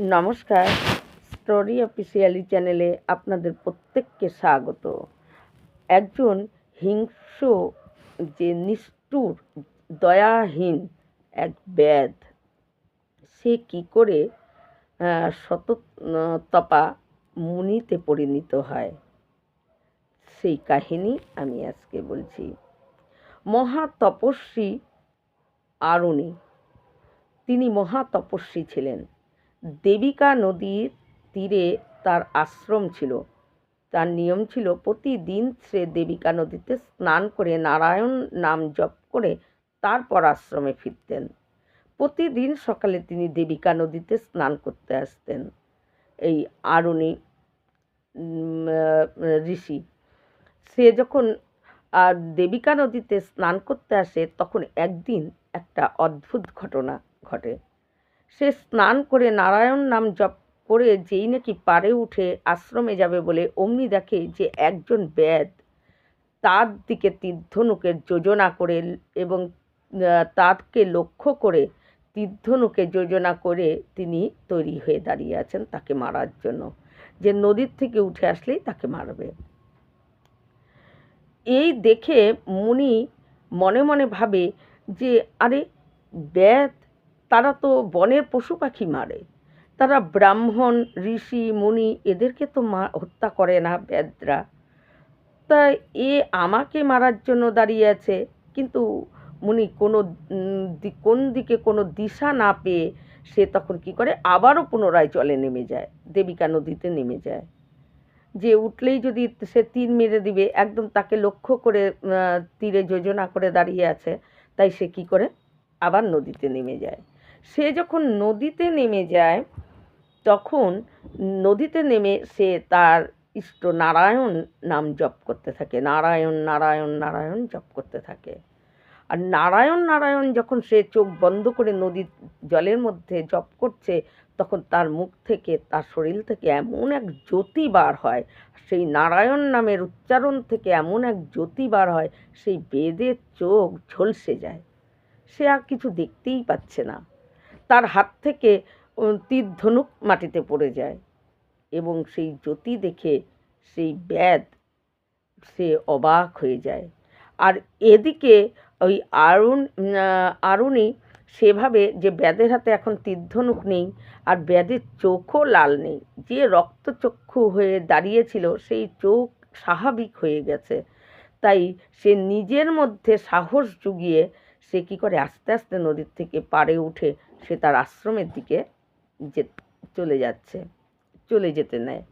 নমস্কার। Story officially চ্যানেলে আপনাদের প্রত্যেককে স্বাগত। একজন হিংস্র যে নিষ্ঠুর দয়াহীন এক ব্যাধ। সে কি করে আহ, শততপা মুনিতে পরিণত হয়? সেই কাহিনী আমি আজকে বলছি। মহা তপস্বী আরুণী। তিনি মহা তপস্বী ছিলেন। দেবিকা নদীর তীরে তার আশ্রম ছিল। তার নিয়ম ছিল, প্রতিদিন সে দেবিকা নদীতে স্নান করে নারায়ণ নাম জপ করে তারপর আশ্রমে ফিরতেন। প্রতিদিন সকালে তিনি দেবিকা নদীতে স্নান করতে আসতেন। এই আরুণী ঋষি, সে যখন দেবিকা নদীতে স্নান করতে আসে, তখন একদিন একটা অদ্ভুত ঘটনা ঘটে। সে স্নান করে নারায়ণ নাম জপ করে যেই নাকি পারে উঠে আশ্রমে যাবে বলে অমনি দেখে যে একজন ব্যাদ তার দিকে তীর্ধনুকের যোজনা করে এবং তাকে লক্ষ্য করে তীর্ধনুকে যোজনা করে তিনি তৈরি হয়ে দাঁড়িয়ে আছেন তাকে মারার জন্য। যে নদীর থেকে উঠে আসলেই তাকে মারবে। এই দেখে মুনি মনে মনে ভাবে যে, আরে ব্যাদ তারা তো বনের পশু পাখি মারে। তারা ব্রাহ্মণ, ঋষি, মুনি, এদেরকে তো মা হত্যা করে না ব্যাদরা তাই এ আমাকে মারার জন্য দাঁড়িয়ে আছে। কিন্তু মুনি কোনো কোন দিকে কোনো দিশা না পেয়ে সে তখন কি করে? আবারও পুনরায় জলে নেমে যায়, দেবিকা নদীতে নেমে যায়। যে উঠলেই যদি সে তীর মেরে দিবে, একদম তাকে লক্ষ্য করে তীরে যোজনা করে দাঁড়িয়ে আছে, তাই সে কি করে? আবার নদীতে নেমে যায়। সে যখন নদীতে নেমে যায়, তখন নদীতে নেমে সে তার ইষ্ট নারায়ণ নাম জপ করতে থাকে। নারায়ণ নারায়ণ নারায়ণ জপ করতে থাকে। আর নারায়ণ নারায়ণ যখন সে চোখ বন্ধ করে নদীর জলের মধ্যে জপ করছে, তখন তার মুখ থেকে, তার শরীর থেকে এমন এক জ্যোতি বার হয়। সেই নারায়ণ নামের উচ্চারণ থেকে এমন এক জ্যোতি বার হয়, সেই বেদের চোখ ঝলসে যায়। সে আর কিছু দেখতেই পাচ্ছে না। তার হাত থেকে তীর ধনুক মাটিতে পড়ে যায় এবং সেই জ্যোতি দেখে সেই ব্যাদ সে অবাক হয়ে যায়। আর এদিকে ওই আরুণ আহ, আরুণী সেভাবে যে ব্যাদের হাতে এখন তীর্ধনুক নেই আর ব্যাদের চোখও লাল নেই যে রক্তচক্ষু হয়ে দাঁড়িয়েছিল সেই চোখ স্বাভাবিক হয়ে গেছে। তাই সে নিজের মধ্যে সাহস জুগিয়ে সে কি করে আস্তে আস্তে নদীর থেকে পাড়ে উঠে সে তার আশ্রমের দিকে যে চলে যাচ্ছে, চলে যেতে নেয়।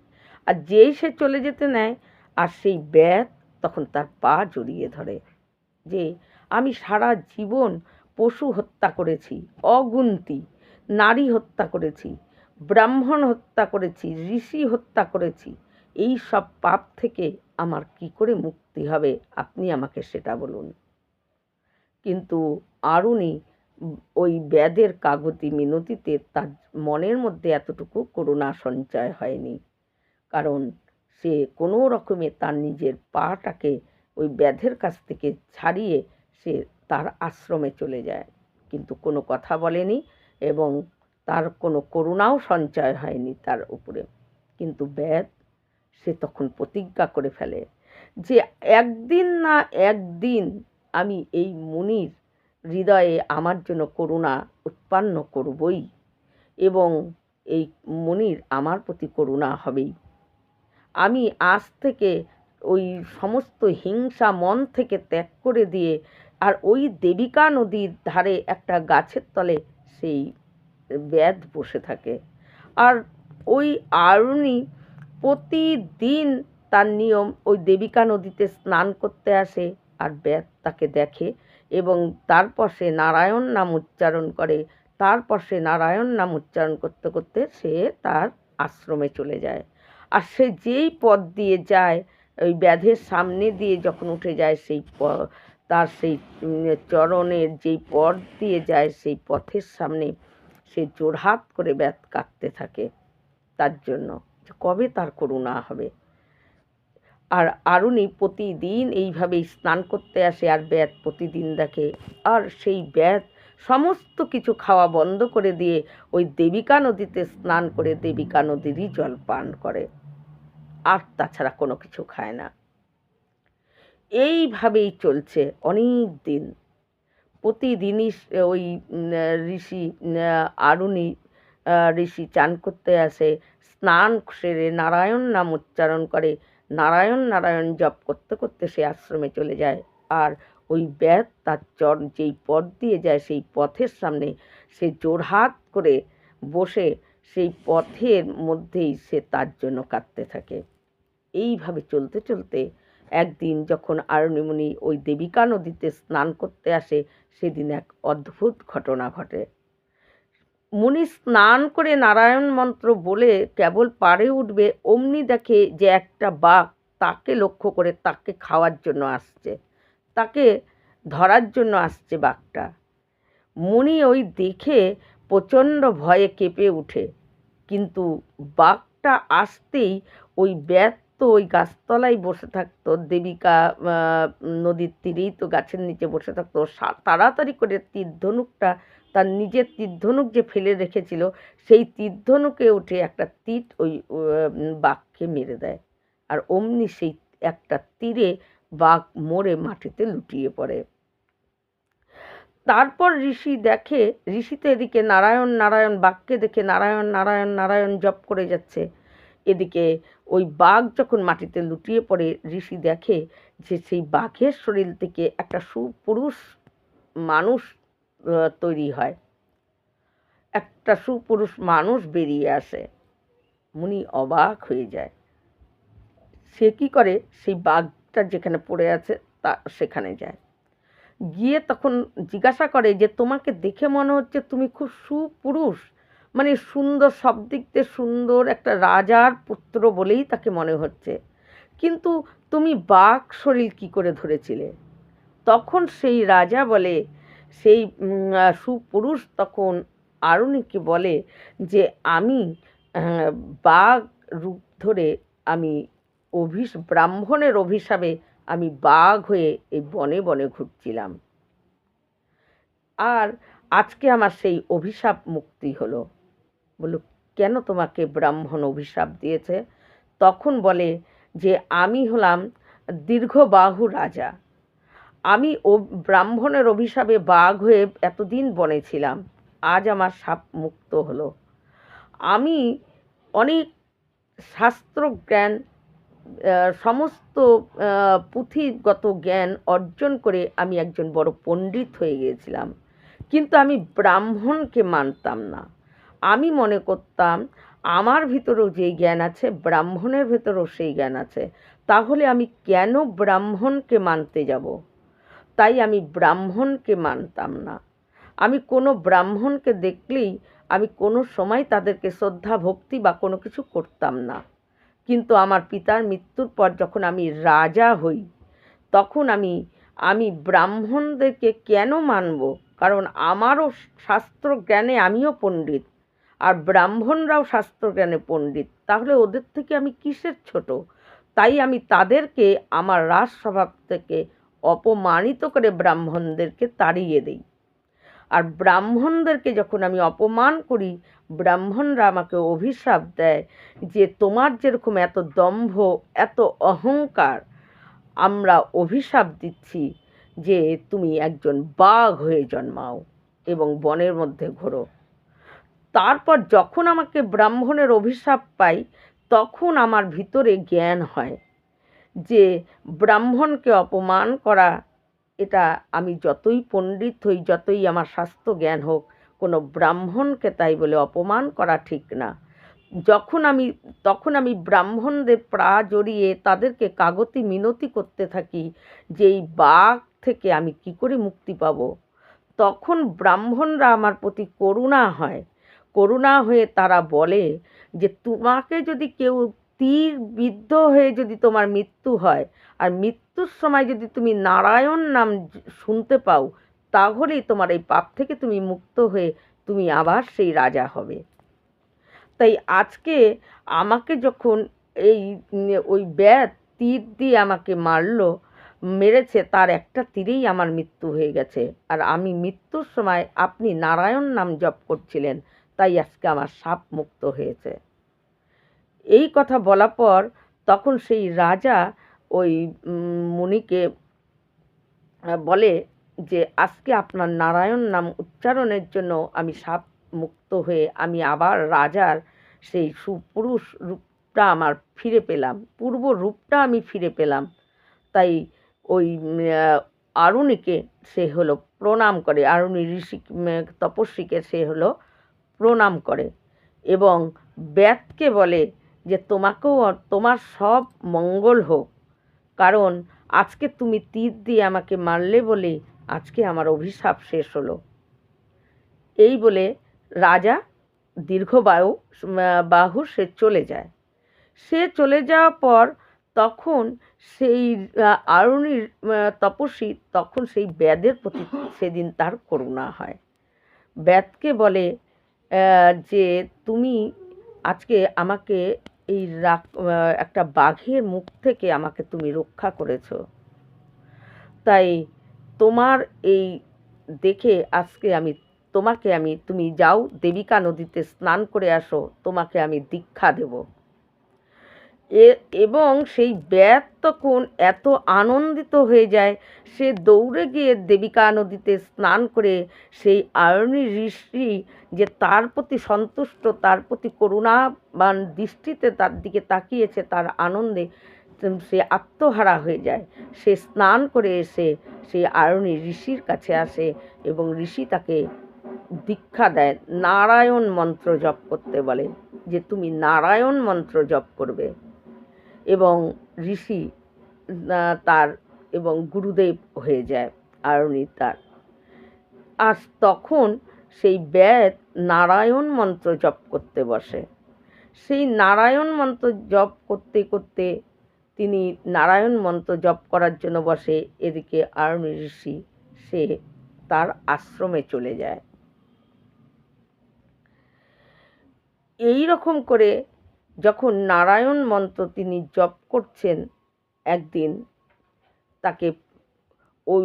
আর যেই সে চলে যেতে নেয়, আর সেই ব্যাগ তখন তার পা জড়িয়ে ধরে যে, আমি সারা জীবন পশু হত্যা করেছি, অগুন্তি, নারী হত্যা করেছি, ব্রাহ্মণ হত্যা করেছি, ঋষি হত্যা করেছি। এই সব পাপ থেকে আমার কি করে মুক্তি হবে? আপনি আমাকে সেটা বলুন। কিন্তু আরুণী ওই ব্যাদের কাগতি মিনতিতে তার মনের মধ্যে এতটুকু করুণা সঞ্চয় হয়নি। কারণ সে কোনো রকমে তার নিজের পাটাকে ওই ব্যাধের কাছ থেকে ছাড়িয়ে সে তার আশ্রমে চলে যায়। কিন্তু কোনো কথা বলেনি এবং তার কোনো করুণাও সঞ্চয় হয়নি তার উপরে। কিন্তু ব্যাধ সে তখন প্রতিজ্ঞা করে ফেলে যে, একদিন না একদিন আমি এই মুনির হৃদয়ে আমার জন্য করুণা উৎপন্ন করবই এবং এই মনির আমার প্রতি করুণা হবেই। আমি আজ থেকে ওই সমস্ত হিংসা মন থেকে ত্যাগ করে দিয়ে আর ওই দেবিকা নদীর ধারে একটা গাছের তলে সেই ব্যাধ বসে থাকে। আর ওই আরুণী প্রতিদিন তার নিয়ম, ওই দেবিকা নদীতে স্নান করতে আসে আর ব্যাধ তাকে দেখে। এবং তারপর সে নারায়ণ নাম উচ্চারণ করে। তারপর সে নারায়ণ নাম উচ্চারণ করতে করতে সে তার আশ্রমে চলে যায়। আর সে যেই পথ দিয়ে যায়, ওই ব্যাধের সামনে দিয়ে যখন উঠে যায় সেই প- তার সেই চরণের যেই পথ দিয়ে যায় সেই পথের সামনে সে জোড়হাত করে ব্যাধ কাঁদতে থাকে। তার জন্য কবে তার করুণা হবে? আর আরুণী প্রতিদিন এইভাবেই স্নান করতে আসে আর ব্যাত প্রতিদিন দেখে। আর সেই ব্যাত সমস্ত কিছু খাওয়া বন্ধ করে দিয়ে ওই দেবিকা নদীতে স্নান করে দেবিকা নদীরই জল পান করে। আর তাছাড়া কোনো কিছু খায় না। এইভাবেই চলছে অনেক দিন। প্রতিদিনই ওই ঋষি আরুণি ঋষি চান করতে আসে, স্নান সেরে নারায়ণ নাম উচ্চারণ করে নারায়ণ নারায়ণ জপ করতে করতে সে আশ্রমে চলে যায়। আর ওই ব্যাত তার চর যেই পথ দিয়ে যায়, সেই পথের সামনে সে জোরহাত করে বসে সেই পথের মধ্যেই সে তার জন্য কাঁদতে থাকে। এইভাবে চলতে চলতে একদিন যখন আরণিমুনি ওই দেবিকা নদীতে স্নান করতে আসে, সেদিন এক অদ্ভুত ঘটনা ঘটে। মুনি স্নান করে নারায়ণ মন্ত্র বলে কেবল পারে উঠবে, অমনি দেখে যে একটা বাঘ তাকে লক্ষ্য করে তাকে খাওয়ার জন্য আসছে, তাকে ধরার জন্য আসছে বাঘটা। মুনি ওই দেখে প্রচণ্ড ভয়ে কেঁপে উঠে কিন্তু বাঘটা আসতেই ওই ব্যাত তো ওই গাছতলায় বসে থাকতো, দেবিকা নদীর তীরেই তো গাছের নিচে বসে থাকতো তাড়াতাড়ি করে তীর ধনুকটা তার নিজের তীর ধনুক যে ফেলে রেখেছিল, সেই তীর ধনুকে উঠে একটা তীর ওই বাঘকে মেরে দেয়। আর অমনি সেই একটা তীরে বাঘ মরে মাটিতে লুটিয়ে পড়ে। তারপর ঋষি দেখে ঋষি তো এদিকে নারায়ণ নারায়ণ, বাঘকে দেখে নারায়ণ নারায়ণ নারায়ণ জপ করে যাচ্ছে। এদিকে ওই বাঘ যখন মাটিতে লুটিয়ে পড়ে, ঋষি দেখে যে সেই বাঘের শরীর থেকে একটা সুপুরুষ মানুষ তৈরি হয়। একটা সুপুরুষ মানুষ বেরিয়ে আসে, মুনি অবাক হয়ে যায়। সে কি করে? সেই বাঘটা যেখানে পড়ে আছে, তা সেখানে যায়। গিয়ে তখন জিজ্ঞাসা করে যে, তোমাকে দেখে মনে হচ্ছে তুমি খুব সুপুরুষ। মানে সুন্দর, সব দিক দিয়ে সুন্দর, একটা রাজার পুত্র বলেই তাকে মনে হচ্ছে। কিন্তু তুমি বাঘ শরীর কি করে ধরেছিলে? তখন সেই রাজা বলে সেই সুপুরুষ তখন আরুণীকে বলে যে, আমি বাঘ রূপ ধরে আমি অভিস ব্রাহ্মণের অভিশাপে আমি বাঘ হয়ে এই বনে বনে ঘুরছিলাম। আর আজকে আমার সেই অভিশাপ মুক্তি হলো। বলল, কেন তোমাকে ব্রাহ্মণ অভিশাপ দিয়েছে? তখন বলে যে, আমি হলাম দীর্ঘবাহু রাজা। আমি ও ব্রাহ্মণের অভিশাপে বাঘ হয়ে এতদিন বনে ছিলাম আজ আমার সাপ মুক্ত হলো। আমি অনেক শাস্ত্র জ্ঞান সমস্ত পুঁথিগত জ্ঞান অর্জন করে আমি একজন বড় পণ্ডিত হয়ে গিয়েছিলাম। কিন্তু আমি ব্রাহ্মণকে মানতাম না। আমি মনে করতাম, আমার ভিতরেও যেই জ্ঞান আছে, ব্রাহ্মণের ভেতরেও সেই জ্ঞান আছে। তাহলে আমি কেন ব্রাহ্মণকে মানতে যাব? তাই আমি ব্রাহ্মণকে মানতাম না। আমি কোনো ব্রাহ্মণকে দেখলেই আমি কোনো সময় তাদেরকে শ্রদ্ধা, ভক্তি বা কোনো কিছু করতাম না। কিন্তু আমার পিতার মৃত্যুর পর যখন আমি রাজা হই, তখন আমি আমি ব্রাহ্মণদেরকে কেন মানব? কারণ আমারও শাস্ত্র জ্ঞানে আমিও পণ্ডিত, আর ব্রাহ্মণরাও শাস্ত্র জ্ঞানে পণ্ডিত। তাহলে ওদের থেকে আমি কিসের ছোট? তাই আমি তাদেরকে, আমার রাজ স্বভাব থেকে অপমানিত করে ব্রাহ্মণদেরকে তাড়িয়ে দেই। আর ব্রাহ্মণদেরকে যখন আমি অপমান করি, ব্রাহ্মণরা আমাকে অভিশাপ দেয় যে তোমার যেরকম এত দম্ভ, এত অহংকার, আমরা অভিশাপ দিচ্ছি যে তুমি একজন বাঘ হয়ে জন্মাও এবং বনের মধ্যে ঘোরো। তারপর যখন আমাকে ব্রাহ্মণের অভিশাপ পাই, তখন আমার ভিতরে জ্ঞান হয়। যে ব্রাহ্মণকে অপমান করা, এটা আমি যতই পণ্ডিত হই, যতই আমার স্বাস্থ্য জ্ঞান হোক, কোনো ব্রাহ্মণকে তাই বলে অপমান করা ঠিক না। যখন আমি, তখন আমি ব্রাহ্মণদের প্রা জড়িয়ে তাদেরকে কাগতি মিনতি করতে থাকি যে এই বাঘ থেকে আমি কি করে মুক্তি পাব, তখন ব্রাহ্মণরা আমার প্রতি করুণা হয়। করুণা হয়ে তারা বলে যে, তোমাকে যদি কেউ তীর বিদ্ধ হয়ে যদি তোমার মৃত্যু হয়, আর মৃত্যুর সময় যদি তুমি নারায়ণ নাম শুনতে পাও, তাহলেই তোমার এই পাপ থেকে তুমি মুক্ত হয়ে তুমি আবার সেই রাজা হবে। তাই আজকে আমাকে যখন এই ওই ব্যাত তীর দিয়ে আমাকে মারল, মেরেছে, তার একটা তীরেই আমার মৃত্যু হয়ে গেছে। আর আমি মৃত্যুর সময় আপনি নারায়ণ নাম জপ করছিলেন, তাই আজকে আমার সাপ মুক্ত হয়েছে। এই কথা বলার পর তখন সেই রাজা ওই মুনিকে বলে যে, আজকে আপনার নারায়ণ নাম উচ্চারণের জন্য আমি সাপ মুক্ত হয়ে আমি আবার রাজার সেই সুপুরুষ রূপটা আমার ফিরে পেলাম। পূর্ব রূপটা আমি ফিরে পেলাম। তাই ওই আরুণীকে সে হলো প্রণাম করে। আরুণী ঋষি তপস্বীকে সে হলো প্রণাম করে এবং ব্যাতকে বলে যে তোমাকেও তোমার সব মঙ্গল হোক। কারণ আজকে তুমি তীর দিয়ে আমাকে মারলে বলে আজকে আমার অভিশাপ শেষ হলো। এই বলে রাজা দীর্ঘবায়ু বাহু সে চলে যায়। সে চলে যাওয়ার পর তখন সেই আরুণীর তপস্বী তখন সেই ব্যাদের প্রতি সেদিন তার করুণা হয়। ব্যাদকে বলে যে তুমি আজকে আমাকে এই একটা বাঘের মুখ থেকে আমাকে তুমি রক্ষা করেছ। তাই তোমার এই দেখে আজকে আমি, তোমাকে আমি, তুমি যাও দেবিকা নদীতে স্নান করে আসো, তোমাকে আমি দীক্ষা দেব। এবং সেই ব্যাগ তখন এত আনন্দিত হয়ে যায়। সে দৌড়ে গিয়ে দেবিকা নদীতে স্নান করে সেই আয়নী ঋষি যে তার প্রতি সন্তুষ্ট, তার প্রতি করুণাবান দৃষ্টিতে তার দিকে তাকিয়েছে, তার আনন্দে সে আত্মহারা হয়ে যায়। সে স্নান করে এসে সেই আয়নী ঋষির কাছে আসে এবং ঋষি তাকে দীক্ষা দেয়। নারায়ণ মন্ত্র জপ করতে বলে যে, তুমি নারায়ণ মন্ত্র জপ করবে। এবং ঋষি তার এবং গুরুদেব হয়ে যায় আয়নী তার। আর তখন সেই ব্যাদ নারায়ণ মন্ত্র জপ করতে বসে। সেই নারায়ণ মন্ত্র জপ করতে করতে তিনি নারায়ণ মন্ত্র জপ করার জন্য বসে এদিকে আয়নী ঋষি, সে তার আশ্রমে চলে যায়। এই রকম করে যখন নারায়ণ মন্ত্র তিনি জপ করছেন একদিন, তাকে ওই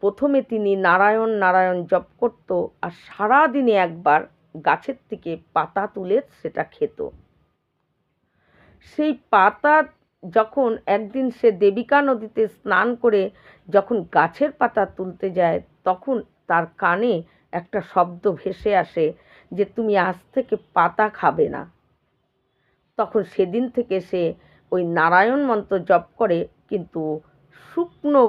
প্রথমে তিনি নারায়ণ নারায়ণ জপ করত আর সারাদিনে একবার গাছের থেকে পাতা তুলে সেটা খেত। সেই পাতা যখন একদিন সে দেবিকা নদীতে স্নান করে যখন গাছের পাতা তুলতে যায়, তখন তার কানে একটা শব্দ ভেসে আসে যে, তুমি আজ থেকে পাতা খাবে না। তখন সেদিন থেকে সে ওই নারায়ণ মন্ত্র জপ করে কিন্তু শুকনো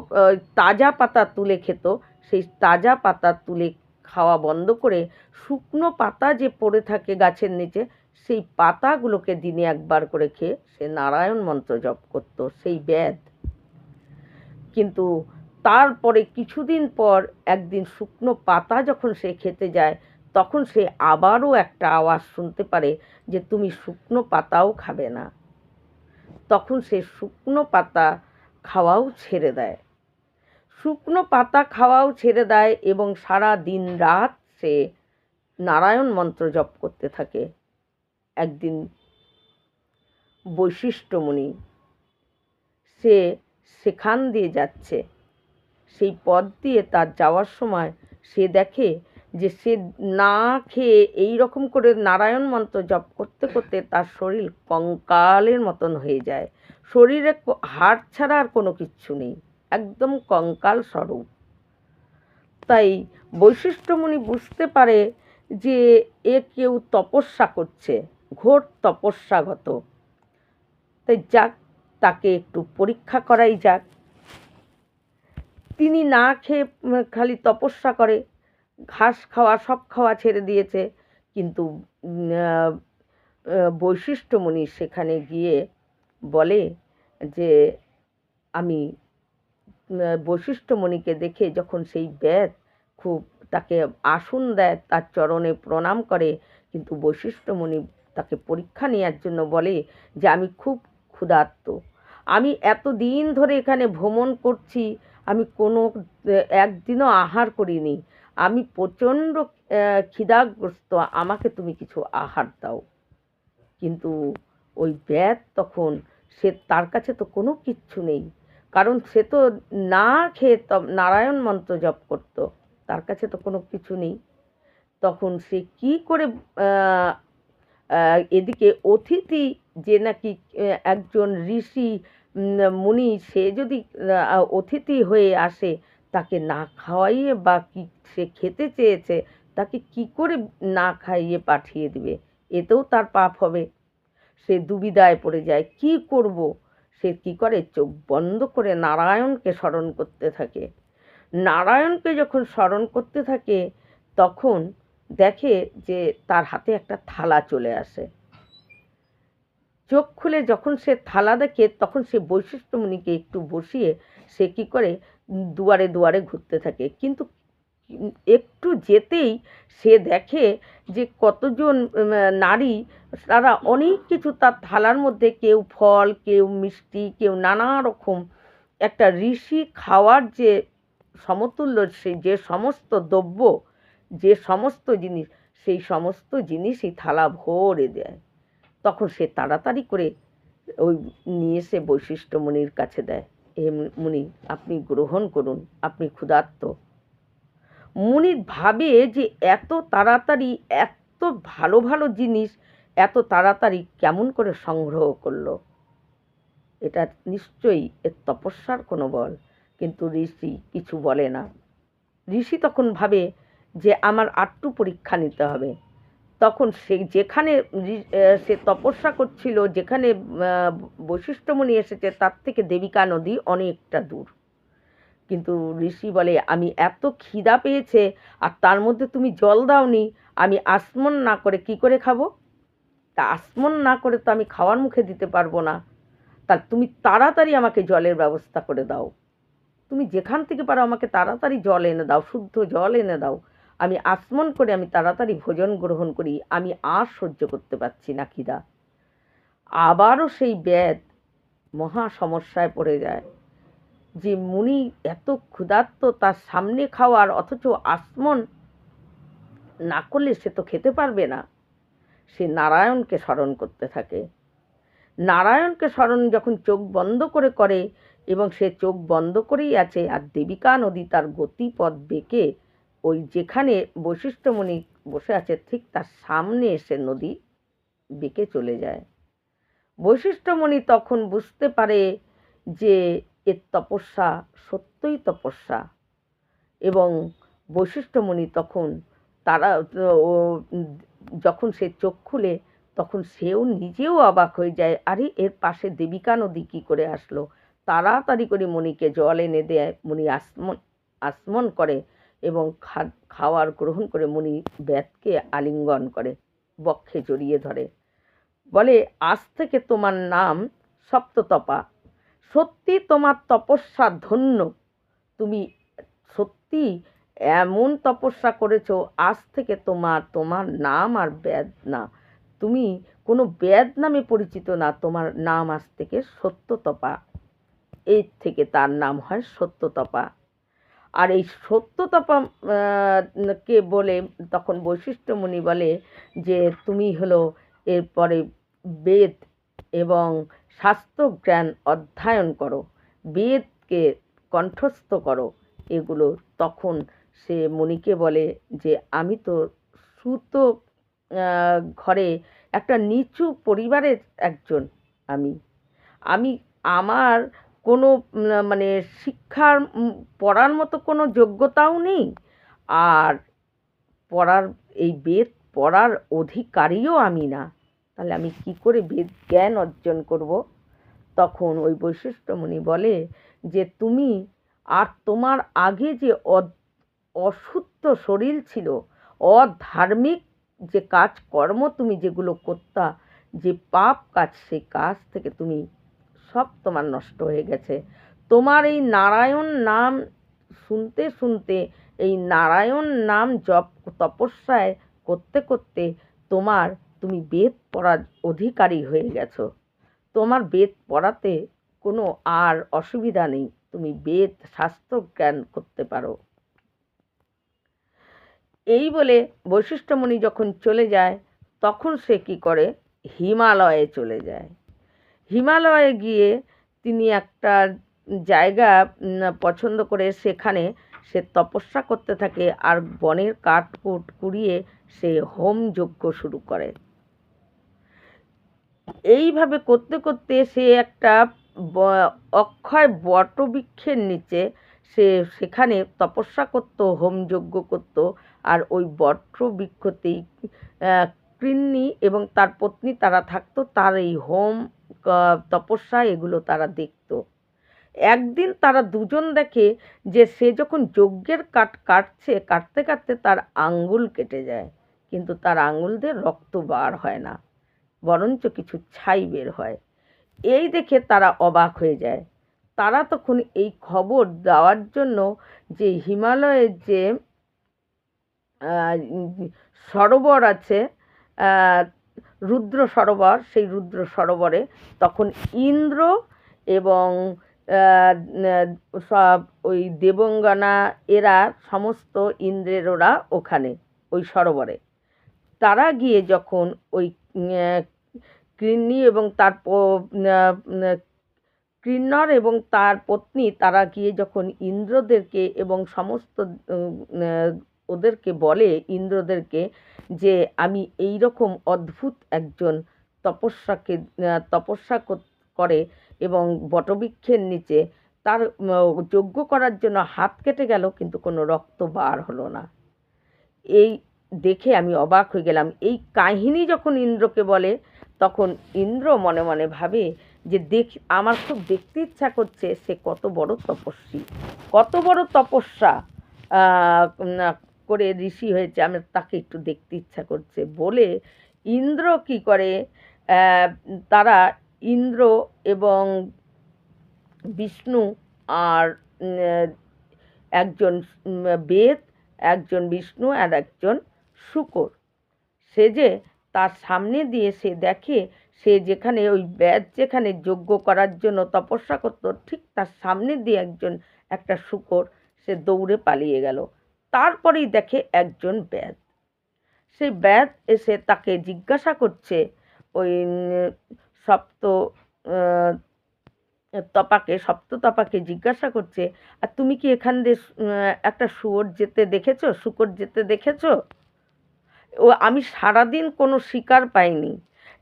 তাজা পাতা তুলে খেত। সেই তাজা পাতা তুলে খাওয়া বন্ধ করে শুকনো পাতা যে পড়ে থাকে গাছের নিচে, সেই পাতাগুলোকে দিনে একবার করে খেয়ে সে নারায়ণ মন্ত্র জপ করত, সেই ব্যাধ। কিন্তু তারপরে কিছুদিন পর একদিন শুকনো পাতা যখন সে খেতে যায় তখন সে আবারও একটা আওয়াজ শুনতে পারে যে তুমি শুকনো পাতাও খাবে না। তখন সে শুকনো পাতা খাওয়াও ছেড়ে দেয়। শুকনো পাতা খাওয়াও ছেড়ে দেয় এবং সারা দিন রাত সে নারায়ণ মন্ত্র জপ করতে থাকে। একদিন বৈশিষ্ট্যমণি সে সেখান দিয়ে যাচ্ছে। সেই পথ দিয়ে তার যাওয়ার সময় সে দেখে যে সে না খেয়ে এই রকম করে নারায়ণ মন্ত্র জপ করতে করতে তার শরীর কঙ্কালের মতন হয়ে যায়। শরীরে হাড় ছাড়া আর কোনো কিচ্ছু নেই, একদম কঙ্কাল স্বরূপ। তাই বৈশিষ্ট্যমণি বুঝতে পারে যে এ কেউ তপস্যা করছে, ঘোর তপস্যাগত। তাই যাক, তাকে একটু পরীক্ষা করাই যাক। তিনি না খেয়ে খালি তপস্যা করে ঘাস খাওয়া, সব খাওয়া ছেড়ে দিয়েছে। কিন্তু বৈশিষ্ট্যমণি সেখানে গিয়ে বলে যে, আমি বৈশিষ্ট্যমণিকে দেখে যখন সেই ব্যাধ খুব তাকে আসন দেয়, তার চরণে প্রণাম করে, কিন্তু বৈশিষ্ট্যমণি তাকে পরীক্ষা নেওয়ার জন্য বলে যে, আমি খুব ক্ষুধার্ত। আমি এত দিন ধরে এখানে ভ্রমণ করছি, আমি কোনো একদিনও আহার করিনি। আমি প্রচণ্ড খিদাগ্রস্ত আমাকে তুমি কিছু আহার দাও। কিন্তু ওই ব্যাধ তখন, সে তার কাছে তো কোনো কিচ্ছু নেই। কারণ সে তো না খেয়ে নারায়ণ মন্ত্র জপ করতো, তার কাছে তো কোনো কিছু নেই। তখন সে কি করে এদিকে অতিথি যে নাকি একজন ঋষি মুনি, সে যদি অতিথি হয়ে আসে তাকে না খাওয়াইয়ে বা কি সে খেতে চেয়েছে, তাকে কি করে না খাইয়ে পাঠিয়ে দিবে? এতেও তার পাপ হবে। সে দুবিধায় পড়ে যায়। কি করব? সে কি করে? চোখ বন্ধ করে নারায়ণকে স্মরণ করতে থাকে। নারায়ণকে যখন স্মরণ করতে থাকে, তখন দেখে যে তার হাতে একটা থালা চলে আসে। চোখ খুলে যখন সে থালা দেখে, তখন সে বৈশিষ্ট্যমণিকে একটু বসিয়ে সে কি করে দুয়ারে দুয়ারে ঘুরতে থাকে। কিন্তু একটু যেতেই সে দেখে যে কতজন নারী, তারা অনেক কিছু তার থালার মধ্যে, কেউ ফল, কেউ মিষ্টি, কেউ নানা রকম একটা ঋষি খাওয়ার যে সমতুল্য, সে যে সমস্ত দ্রব্য, যে সমস্ত জিনিস, সেই সমস্ত জিনিস এই থালা ভরে দেয়। তখন সে তাড়াতাড়ি করে ওই নিয়ে এসে বৈশিষ্ট্য মুনির কাছে দেয়। হে মুনি, আপনি গ্রহণ করুন, আপনি ক্ষুধার্ত। মুনি ভাবে যে এত তাড়াতাড়ি, এত ভালো ভালো জিনিস, এত তাড়াতাড়ি কেমন করে সংগ্রহ করল? এটা নিশ্চয়ই এর তপস্যার কোনো বল, কিন্তু ঋষি কিছু বলে না। ঋষি তখন ভাবে যে, আমার আটটু পরীক্ষা নিতে হবে। তখন সে, যেখানে সে তপস্যা করছিল, যেখানে বৈশিষ্ট্যমণি এসেছে, তার থেকে দেবিকা নদী অনেকটা দূর। কিন্তু ঋষি বলে, আমি এত খিদা পেয়েছে, আর তার মধ্যে তুমি জল দাওনি, আমি আসমন না করে কি করে খাব? তা আসমন না করে তো আমি খাওয়ার মুখে দিতে পারব না। তা তুমি তাড়াতাড়ি আমাকে জলের ব্যবস্থা করে দাও। তুমি যেখান থেকে পারো আমাকে তাড়াতাড়ি জল এনে দাও, শুদ্ধ জল এনে দাও। আমি আসমন করে আমি তাড়াতাড়ি ভোজন গ্রহণ করি, আমি আর সহ্য করতে পারছি না খিদা। আবারও সেই ব্যাধ মহা সমস্যায় পড়ে যায় যে মুনি এত ক্ষুধার্ত, তার সামনে খাওয়ার অথচ আসমন না করলে সে তো খেতে পারবে না। সে নারায়ণকে স্মরণ করতে থাকে। নারায়ণকে স্মরণ যখন চোখ বন্ধ করে করে এবং সে চোখ বন্ধ করেই আছে, আর দেবিকা নদী তার গতিপথ বেঁকে ওই যেখানে বৈশিষ্ট্যমণি বসে আছে, ঠিক তার সামনে এসে নদী বেঁকে চলে যায়। বৈশিষ্ট্যমণি তখন বুঝতে পারে যে এর তপস্যা সত্যই তপস্যা এবং বৈশিষ্ট্যমণি তখন তারা যখন সে চোখ খুলে তখন সেও নিজেও অবাক হয়ে যায়, আরে এর পাশে দেবিকা নদী কী করে আসলো? তাড়াতাড়ি করে মণিকে জল এনে দেয়, মণি আসমন আসমন করে এবং খাওয়ার গ্রহণ করে মণি ব্যাতকে আলিঙ্গন করে, বক্ষে জড়িয়ে ধরে। বলে, আজ থেকে তোমার নাম সপ্ততপা। সত্যি তোমার তপস্যা ধন্য। তুমি সত্যি এমন তপস্যা করেছ, আজ থেকে তোমার তোমার নাম আর ব্যাদ না। তুমি কোনো ব্যাদ নামে পরিচিত না, তোমার নাম আজ থেকে সত্যতপা। এর থেকে তার নাম হয় সত্যতপা। আর এই সত্যতপা কে বলে, তখন বৈশিষ্ট্যমণি বলে যে তুমি হলো এরপরে বেদ এবং শাস্ত্রজ্ঞান অধ্যয়ন করো, বেদকে কণ্ঠস্থ করো। এগুলো তখন সে মণিকে বলে যে, আমি তো সুত ঘরে একটা নিচু পরিবারের একজন আমি। আমি আমার কোনো মানে শিক্ষার পড়ার মতো কোনো যোগ্যতাও নেই। আর পড়ার, এই বেদ পড়ার অধিকারীও আমি না। তাহলে আমি কি করে বেদ জ্ঞান অর্জন করব? তখন ওই বৈশিষ্ট্যমণি বলে যে, তুমি আর তোমার আগে যে অশুদ্ধ শরীর ছিল, অধার্মিক যে কাজকর্ম তুমি যেগুলো করতা, যে পাপ কাজ সেই কাজ থেকে তুমি সব তোমার নষ্ট হয়ে গেছে। তোমার এই নারায়ণ নাম শুনতে শুনতে, এই নারায়ণ নাম জপ তপস্যায় করতে করতে তোমার তুমি বেদ পড়ার অধিকারী হয়ে গেছো। তোমার বেদ পড়াতে কোনো আর অসুবিধা নেই। তুমি বেদ, শাস্ত্র জ্ঞান করতে পারো। এই বলে বৈশিষ্ট্যমণি যখন চলে যায়, তখন সে কি করে? হিমালয়ে চলে যায়। হিমালয়ে গিয়ে তিনি একটা জায়গা পছন্দ করে সেখানে সে তপস্যা করতে থাকে আর বনের কাঠ কুট কুড়িয়ে সে হোম যজ্ঞ শুরু করে। এইভাবে করতে করতে সে একটা অক্ষয় বটবৃক্ষের নিচে সে সেখানে তপস্যা করত, হোম যজ্ঞ করত আর ওই বটবৃক্ষতেই কৃন্নি এবং তার পত্নী তারা থাকতো, তার এই হোম তপস্যা এগুলো তারা দেখত। একদিন তারা দুজন দেখে যে সে যখন যজ্ঞের কাঠ কাটছে, কাটতে কাটতে তার আঙ্গুল কেটে যায়, কিন্তু তার আঙ্গুল দিয়ে রক্ত বার হয় না, বরঞ্চ কিছু ছাই বের হয়। এই দেখে তারা অবাক হয়ে যায়। তারা তখন এই খবর দেওয়ার জন্য যে হিমালয়ের যে সরোবর আছে রুদ্র সরোবর, সেই রুদ্র সরোবরে তখন ইন্দ্র এবং সব ওই দেবঙ্গনা এরা সমস্ত ইন্দ্রের ওরা ওখানে, ওই সরোবরে। তারা গিয়ে যখন ওই কৃন্নি এবং তার কিন্নর এবং তার পত্নী তারা গিয়ে যখন ইন্দ্রদেরকে এবং সমস্ত ওদেরকে বলে, ইন্দ্রদেরকে যে, আমি এই রকম অদ্ভুত একজন তপস্যাকে তপস্যা কর- এবং বটবৃক্ষের নিচে তার যজ্ঞ করার জন্য হাত কেটে গেল, কিন্তু কোনো রক্ত বার হলো না। এই দেখে আমি অবাক হয়ে গেলাম। এই কাহিনী যখন ইন্দ্রকে বলে, তখন ইন্দ্র মনে মনে ভাবে যে, দেখ, আমার খুব দেখতে ইচ্ছা করছে, সে কত বড় তপস্বী, কত বড় তপস্যা করে ঋষি হয়েছে, আমি তাকে একটু দেখতে ইচ্ছা করছে বলে ইন্দ্র কি করে? তারা ইন্দ্র এবং বিষ্ণু আর একজন বেদ, একজন বিষ্ণু আর একজন শুকর। সে যে তার সামনে দিয়ে সে দেখে, সে যেখানে ওই ব্যাদ যেখানে যজ্ঞ করার জন্য তপস্যা করতো, ঠিক তার সামনে দিয়ে একজন, একটা শুকর, সে দৌড়ে পালিয়ে গেল। তারপরেই দেখে একজন ব্যাদ সেই ব্যাদ এসে তাকে জিজ্ঞাসা করছে, ওই সপ্ত তপাকে সপ্ত তপাকে জিজ্ঞাসা করছে, আর তুমি কি এখান দিয়ে একটা শুয়োর যেতে দেখেছ? শুকর যেতে দেখেছ? ও, আমি সারাদিন কোনো শিকার পাইনি।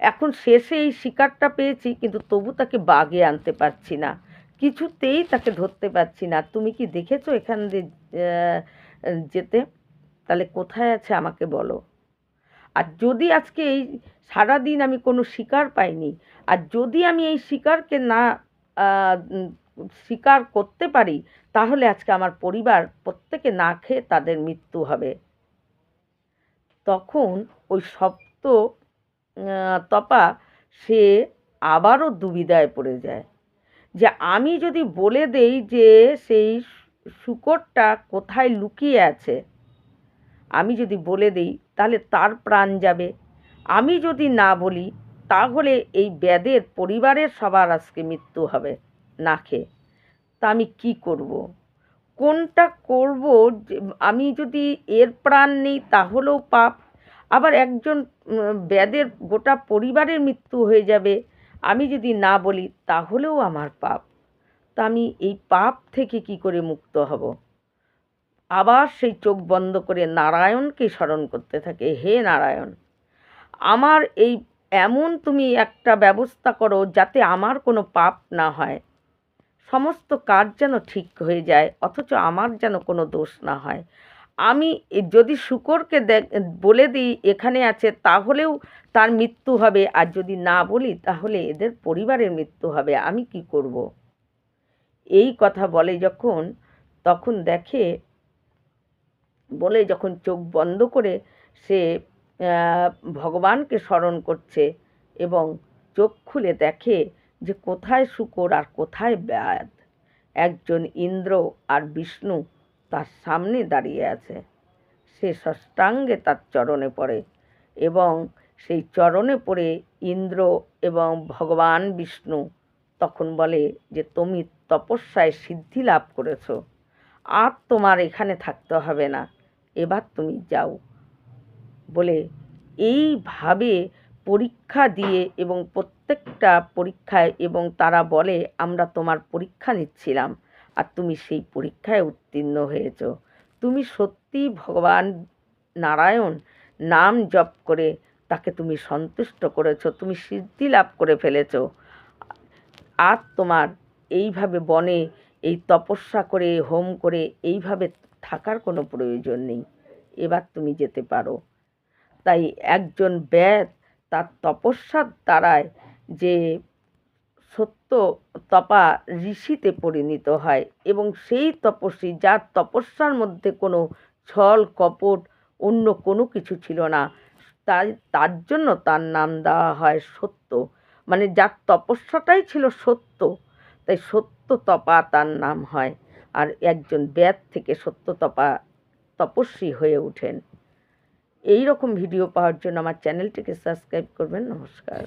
এখন শেষে এই শিকারটা পেয়েছি, কিন্তু তবু তাকে বাগে আনতে পারছি না। কিছুতেই তাকে ধরতে পারছি না। তুমি কি দেখেছ এখান দিয়ে যেতে, তাহলে কোথায় আছে আমাকে বলো। আর যদি আজকে এই সারাদিন আমি কোনো শিকার পাইনি, আর যদি আমি এই শিকারকে না শিকার করতে পারি, তাহলে আজকে আমার পরিবার প্রত্যেকে না খেয়ে তাদের মৃত্যু হবে। তখন ওই সপ্ত তপা, সে আবারও দুবিধায় পড়ে যায়। যে আমি যদি বলে দেই যে সেই শুকরটা কোথায় লুকিয়ে আছে? আমি যদি বলে দিই, তাহলে তার প্রাণ যাবে। আমি যদি না বলি, তাহলে এই ব্যাদের পরিবারের সবার আজকে মৃত্যু হবে, না খেয়ে। তা আমি কি করব? কোনটা করব আমি যদি এর প্রাণ নেই, তাহলেও পাপ। আবার একজন ব্যাদের গোটা পরিবারের মৃত্যু হয়ে যাবে। আমি যদি না বলি, তাহলেও আমার পাপ। তা আমি এই পাপ থেকে কি করে মুক্ত হব? আবার সেই চোখ বন্ধ করে নারায়ণকে স্মরণ করতে থাকে, হে নারায়ণ, আমার এই এমন তুমি একটা ব্যবস্থা করো যাতে আমার কোনো পাপ না হয়। সমস্ত কাজ যেন ঠিক হয়ে যায়, অথচ আমার যেন কোনো দোষ না হয়। আমি যদি শুকরকে বলে দিই এখানে আছে, তাহলেও তার মৃত্যু হবে। আর যদি না বলি, তাহলে এদের পরিবারের মৃত্যু হবে। আমি কি করব? এই কথা বলে যখন, তখন দেখে, বলে যখন চোখ বন্ধ করে সে ভগবানকে স্মরণ করছে এবং চোখ খুলে দেখে যে কোথায় শুকর আর কোথায় ব্যাধ। একজন ইন্দ্র আর বিষ্ণু তার সামনে দাঁড়িয়ে আছে। সে ষষ্ঠাঙ্গে তার চরণে পড়ে এবং সেই চরণে পড়ে ইন্দ্র এবং ভগবান বিষ্ণু। তখন বলে যে, তুমি তপস্যায় সিদ্ধি লাভ করেছ। আর তোমার এখানে থাকতে হবে না। এবার তুমি যাও। বলে এইভাবে পরীক্ষা দিয়ে এবং প্রত্যেকটা পরীক্ষায় এবং তারা বলে, আমরা তোমার পরীক্ষা নিচ্ছিলাম আর তুমি সেই পরীক্ষায় উত্তীর্ণ হয়েছ। তুমি সত্যিই ভগবান নারায়ণ, নাম জপ করে তাকে তুমি সন্তুষ্ট করেছ, তুমি সিদ্ধি লাভ করে ফেলেছ। আর তোমার এইভাবে বনে এই তপস্যা করে, হোম করে এইভাবে থাকার কোনো প্রয়োজন নেই। এবার তুমি যেতে পারো। তাই একজন ব্যাদ তার তপস্যার দ্বারায় যে সত্য তপা ঋষিতে পরিণত হয় এবং সেই তপস্বী যার তপস্যার মধ্যে কোনো ছল, কপট, অন্য কোনো কিছু ছিল না, তাই তার জন্য তার নাম দেওয়া হয় সত্য। মানে যার তপস্যাটাই ছিল সত্য তাই সত্য তপা তার নাম হয়। আর একজন ব্যাত থেকে সত্য তপা তপস্বী হয়ে ওঠেন। এই রকম ভিডিও পাওয়ার জন্য আমার চ্যানেলটিকে সাবস্ক্রাইব করবেন। নমস্কার।